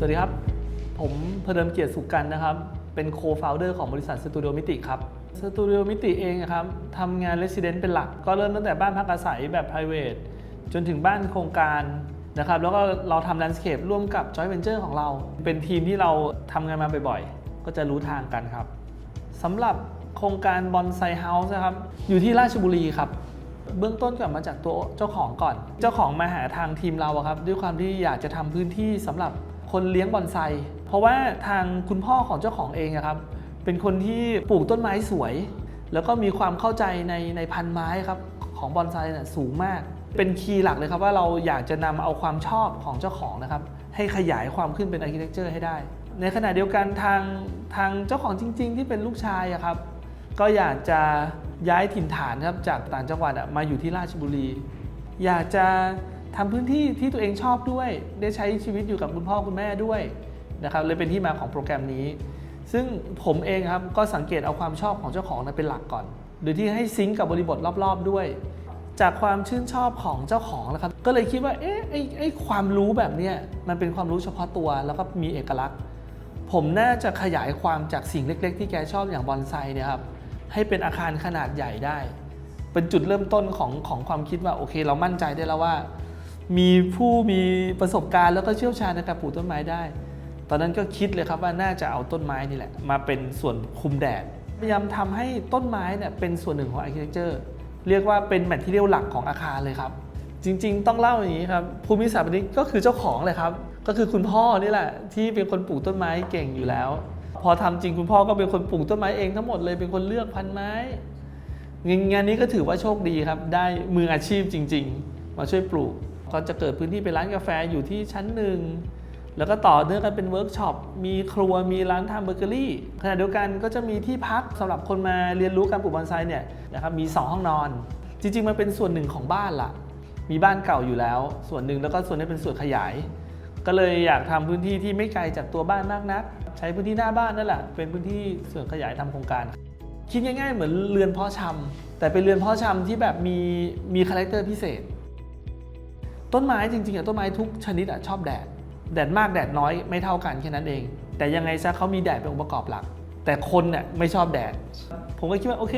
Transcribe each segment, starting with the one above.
สวัสดีครับ ผมเพเดิมเกียรติสุขกันนะครับ เป็นโคฟ o u เดอร์ของบริษัทสตูดิโอมิติครับสตูดิโอมิติเองอะครับทำงาน Resident เป็นหลัก ก็เริ่มตั้งแต่บ้านพักอาศัยแบบ private จนถึงบ้านโครงการนะครับแล้วก็เราทำ landscape ร่วมกับ joint venture ของเรา เป็นทีมที่เราทำงานมาบ่อยๆ ก็จะรู้ทางกันครับสำหรับโครงการบอนไซเฮาส์นะครับอยู่ที่ราชบุรีครับเบื้องต้นกลับมาจากตัวเจ้าของก่อน เจ้าของมาหาทางทีมเราครับ ด้วยความที่อยากจะทำพื้นที่สำหรับ คนเลี้ยงบอนไซ เพราะว่าทางคุณพ่อของเจ้าของเองครับ เป็นคนที่ปลูกต้นไม้สวย แล้วก็มีความเข้าใจในในพันไม้ครับของบอนไซเนี่ยสูงมาก เป็นคีย์หลักเลยครับว่าเราอยากจะนำเอาความชอบของเจ้าของนะครับ ให้ขยายความขึ้นเป็นอาร์เคเต็กเจอร์ให้ได้ ในขณะเดียวกันทางทางเจ้าของจริง ๆ ที่เป็นลูกชายครับ ก็อยากจะย้ายถิ่นฐานครับจากต่างจังหวัดมาอยู่ที่ราชบุรี อยากจะ ทำพื้นที่ที่ตัวเองชอบด้วย ได้ใช้ชีวิตอยู่กับคุณพ่อคุณแม่ด้วยนะครับเลยเป็นที่มาของโปรแกรมนี้ ซึ่งผมเองครับก็สังเกตเอาความชอบของเจ้าของนั้นเป็นหลักก่อน โดยที่ให้ซิงก์กับบริบทรอบๆด้วย จากความชื่นชอบของเจ้าของนะครับก็เลยคิดว่าเอ๊ะไอ้ไอ้ความรู้แบบเนี้ยมันเป็นความรู้เฉพาะตัวแล้วก็มีเอกลักษณ์ ผมน่าจะขยายความจากสิ่งเล็ก ๆ ที่แกชอบอย่างบอนไซเนี่ยครับให้เป็นอาคารขนาดใหญ่ได้ เป็นจุดเริ่มต้นของของความคิดว่าโอเค เรามั่นใจได้แล้วว่า มีผู้มีประสบการณ์แล้วก็เชี่ยวชาญในการปลูกต้นไม้ได้ ตอนนั้นก็คิดเลยครับว่าน่าจะเอาต้นไม้นี่แหละ มาเป็นส่วนคุมแดด พยายามทำให้ต้นไม้เนี่ยเป็นส่วนหนึ่งของอาร์เคเต็กเจอร์เรียกว่าเป็นแมทที่เรียลหลักของอาคารเลยครับ จริง ๆ ต้องเล่าอย่างนี้ครับภูมิสถาปนิกก็คือเจ้าของเลยครับ ก็คือคุณพ่อนี่แหละ ที่เป็นคนปลูกต้นไม้เก่งอยู่แล้ว พอทำจริงคุณพ่อก็เป็นคนปลูกต้นไม้เองทั้งหมดเลยเป็นคนเลือกพันไม้งานนี้ก็ถือว่าโชคดีครับ ได้มืออาชีพจริง ๆ มาช่วยปลูก ก็จะเกิดพื้นที่เป็นร้านกาแฟอยู่ที่ชั้นหนึ่งแล้วก็ต่อเนื่องกันเป็นเวิร์กช็อป มีครัว มีร้านทำเบเกอรี่ ขณะเดียวกันก็จะมีที่พักสำหรับคนมาเรียนรู้การปลูกบอนไซเนี่ยนะครับ มี 2 ห้องนอน จริง ๆ มันเป็นส่วนหนึ่งของบ้านละมีบ้านเก่าอยู่แล้ว ส่วนหนึ่งแล้วก็ส่วนนี้เป็นส่วนขยาย ก็เลยอยากทำพื้นที่ที่ไม่ไกลจากตัวบ้านมากนัก ใช้พื้นที่หน้าบ้านนั่นแหละ เป็นพื้นที่ส่วนขยายทำโครงการ คิดง่าย ๆ เหมือนเรือนพาะชำแต่เป็นเรือนพาะชำที่แบบมีมีคาแรคเตอร์พิเศษ ต้นไม้จริงๆอะต้นไม้ทุกชนิดอะชอบแดด แดดมากแดดน้อยไม่เท่ากันแค่นั้นเอง แต่ยังไงซะเขามีแดดเป็นองค์ประกอบหลัก แต่คนเนี่ยไม่ชอบแดด ผมก็คิดว่าโอเค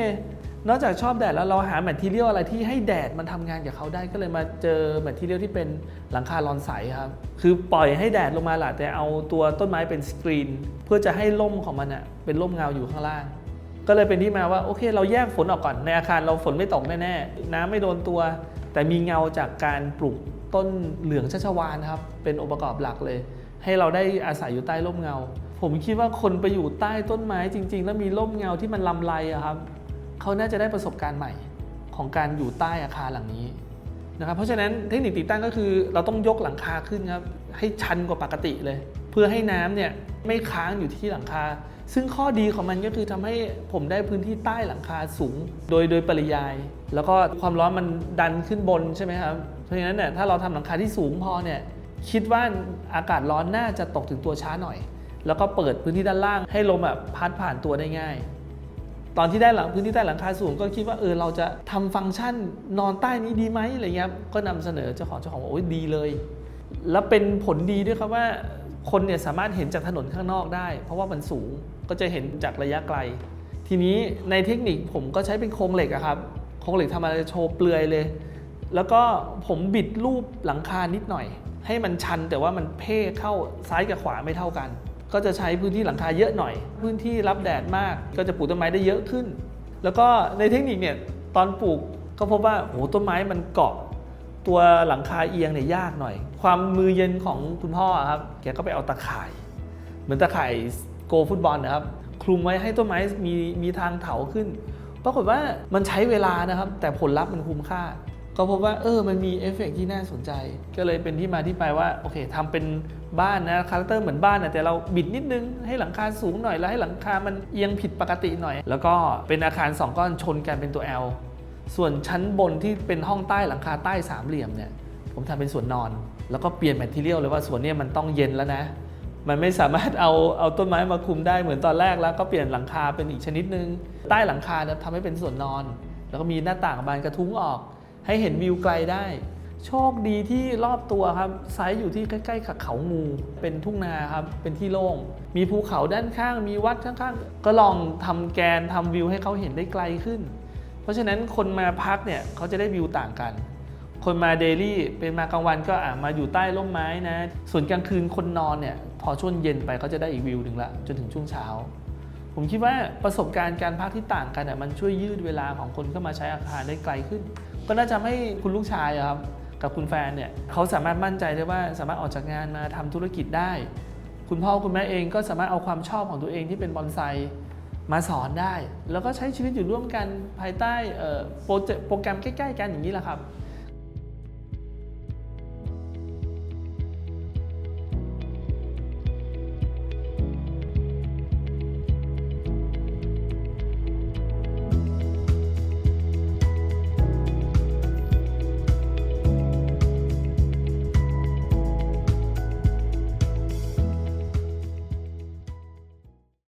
นอกจากชอบแดดแล้วเราหาแมททีเรียลอะไรที่ให้แดดมันทำงานกับเขาได้ก็เลยมาเจอแมททีเรียลที่เป็นหลังคาลอนใสครับคือปล่อยให้แดดลงมาแหละแต่เอาตัวต้นไม้เป็นสกรีนเพื่อจะให้ร่มของมันอะเป็นร่มเงาอยู่ข้างล่างก็เลยเป็นที่มาว่าโอเค เราแยกฝนออกก่อนในอาคารเราฝนไม่ตกแน่ๆน้ำไม่โดนตัว แต่มีเงาจากการปลูก ต้นเหลืองชัชวานครับ เป็นองค์ประกอบหลักเลย ให้เราได้อาศัยอยู่ใต้ร่มเงา ผมคิดว่าคนไปอยู่ใต้ต้นไม้จริง ๆ แล้วมีร่มเงาที่มันลำไรครับเขาน่าจะได้ประสบการณ์ใหม่ของการอยู่ใต้อาคารหลังนี้นะครับเพราะฉะนั้นเทคนิคติดตั้งก็คือ เราต้องยกหลังคาขึ้นครับให้ชันกว่าปกติเลย เพื่อให้น้ำเนี่ยไม่ค้างอยู่ที่หลังคา ซึ่งข้อดีของมันก็คือทำให้ผมได้พื้นที่ใต้หลังคาสูง โดยโดยปริยาย แล้วก็ความร้อนมันดันขึ้นบนใช่ไหมครับ เพราะฉะนั้นเนี่ยถ้าเราทำหลังคาที่สูงพอเนี่ยคิดว่าอากาศร้อนน่าจะตกถึงตัวช้าหน่อย แล้วก็เปิดพื้นที่ด้านล่างให้ลมแบบพัดผ่านตัวได้ง่าย ตอนที่ได้หลังพื้นที่ใต้หลังคาสูงก็คิดว่าเออเราจะทำฟังก์ชันนอนใต้นี้ดีไหมอะไรเงี้ยก็นำเสนอเจ้าของเจ้าของบอกโอ้ยดีเลย แล้วเป็นผลดีด้วยครับว่า คนเนี่ยสามารถเห็นจากถนนข้างนอกได้ เพราะว่ามันสูงก็จะเห็นจากระยะไกล ทีนี้ในเทคนิคผมก็ใช้เป็นโครงเหล็กครับโครงเหล็กทำอะไรโชว์เปลือยเลย แล้วก็ผมบิดรูปหลังคานิดหน่อย ให้มันชันแต่ว่ามันเพ่เข้าซ้ายกับขวาไม่เท่ากัน ก็จะใช้พื้นที่หลังคาเยอะหน่อย พื้นที่รับแดดมาก ก็จะปลูกต้นไม้ได้เยอะขึ้น แล้วก็ในเทคนิคเนี่ยตอนปลูกก็พบว่าโอ้โหต้นไม้มันเกาะ ตัวหลังคาเอียงเนี่ยยากหน่อย ความมือเย็นของคุณพ่อครับแกก็ไปเอาตะข่าย เหมือนตะข่ายโกฟุตบอลนะครับ คลุมไว้ให้ต้นไม้มีมีทางเถาขึ้น ปรากฏว่ามันใช้เวลานะครับ แต่ผลลัพธ์มันคุ้มค่า ก็พบว่าเออมันมีเอฟเฟกต์ที่น่าสนใจ ก็เลยเป็นที่มาที่ไปว่าโอเคทำเป็นบ้านนะคาแรคเตอร์เหมือนบ้านนะแต่เราบิดนิดนึงให้หลังคาสูงหน่อยแล้วให้หลังคามันเอียงผิดปกติหน่อย แล้วก็เป็นอาคารสองก้อนชนกันเป็นตัว L ส่วนชั้นบนที่เป็นห้องใต้หลังคาใต้สามเหลี่ยมเนี่ยผมทำเป็นส่วนนอน แล้วก็เปลี่ยนแมทเทียลเลยว่าส่วนเนี้มันต้องเย็นแล้วนะ มันไม่สามารถเอาเอาต้นไม้มาคุมได้เหมือนตอนแรกแล้วก็เปลี่ยนหลังคาเป็นอีกชนิดนึง ใต้หลังคาเนี่ยทำให้เป็นส่วนนอน แล้วก็มีหน้าต่างบานกระทุ้งออก ให้เห็นวิวไกลได้ โชคดีที่รอบตัวครับไซต์อยู่ที่ใกล้ๆกับเขางู เป็นทุ่งนาครับเป็นที่โล่งมีภูเขาด้านข้าง มีวัดข้างๆก็ลองทำแกนทำวิวให้เขาเห็นได้ไกลขึ้น ราะฉะนั้นคนมาพักเนี่ยเขาจะได้วิวต่างกัน คนมาเดลี่เป็นมากลางวันก็อะมาอยู่ใต้ร่มไม้นะ ส่วนกลางคืนคนนอนเนี่ยพอช่วงเย็นไปเขาจะได้อีกวิวหนึ่งละจนถึงช่วงเช้า ผมคิดว่าประสบการณ์การพักที่ต่างกันอะมันช่วยยืดเวลาของคนเข้ามาใช้อาคารได้ไกลขึ้น ก็น่าจะให้คุณลูกชายครับกับคุณแฟนเนี่ยเขาสามารถมั่นใจได้ว่าสามารถออกจากงานมาทำธุรกิจได้ คุณพ่อคุณแม่เองก็สามารถเอาความชอบของตัวเองที่เป็นบอนไซ มาสอนได้ แล้วก็ใช้ชีวิตอยู่ร่วมกันภายใต้โปรเจโปรแกรมใกล้ ๆ กันอย่างนี้แหละครับ